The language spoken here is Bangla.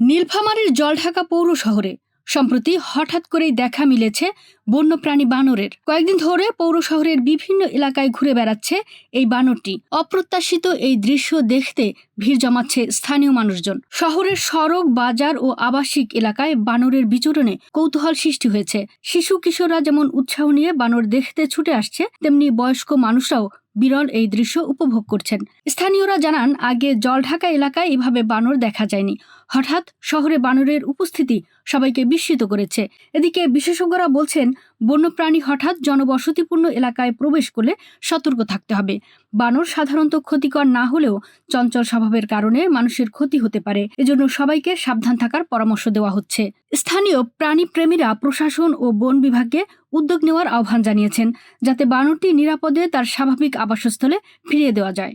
নীলফামারীর জলঢাকা পৌর শহরে। সম্প্রতি হঠাৎ করেই দেখা মিলেছে বন্যপ্রাণী বানরের। কয়েকদিন ধরে পৌর শহরের বিভিন্ন এলাকায় ঘুরে বেড়াচ্ছে এই বানরটি। অপ্রত্যাশিত এই দৃশ্য দেখতে ভিড় জমাচ্ছে স্থানীয় মানুষজন। শহরের সড়ক, বাজার ও আবাসিক এলাকায় বানরের বিচরণে কৌতূহল সৃষ্টি হয়েছে। শিশু কিশোররা যেমন উৎসাহ নিয়ে বানর দেখতে ছুটে আসছে, তেমনি বয়স্ক মানুষরাও বিরল এই দৃশ্য উপভোগ করছেন। স্থানীয়রা জানান, আগে জলঢাকা এলাকায় এভাবে বানর দেখা যায়নি। হঠাৎ শহরে বানরের উপস্থিতি সবাইকে বিস্মিত করেছে। এদিকে বিশেষজ্ঞরা বলছেন, বন্যপ্রাণী হঠাৎ জনবসতিপূর্ণ এলাকায় প্রবেশ করলে সতর্ক থাকতে হবে। বানর সাধারণত ক্ষতিকর না হলেও চঞ্চল স্বভাবের কারণে মানুষের ক্ষতি হতে পারে। এজন্য সবাইকে সাবধান থাকার পরামর্শ দেওয়া হচ্ছে। স্থানীয় প্রাণীপ্রেমীরা প্রশাসন ও বন বিভাগকে উদ্যোগ নেওয়ার আহ্বান জানিয়েছেন, যাতে বানরটি নিরাপদে তার স্বাভাবিক আবাসস্থলে ফিরিয়ে দেওয়া যায়।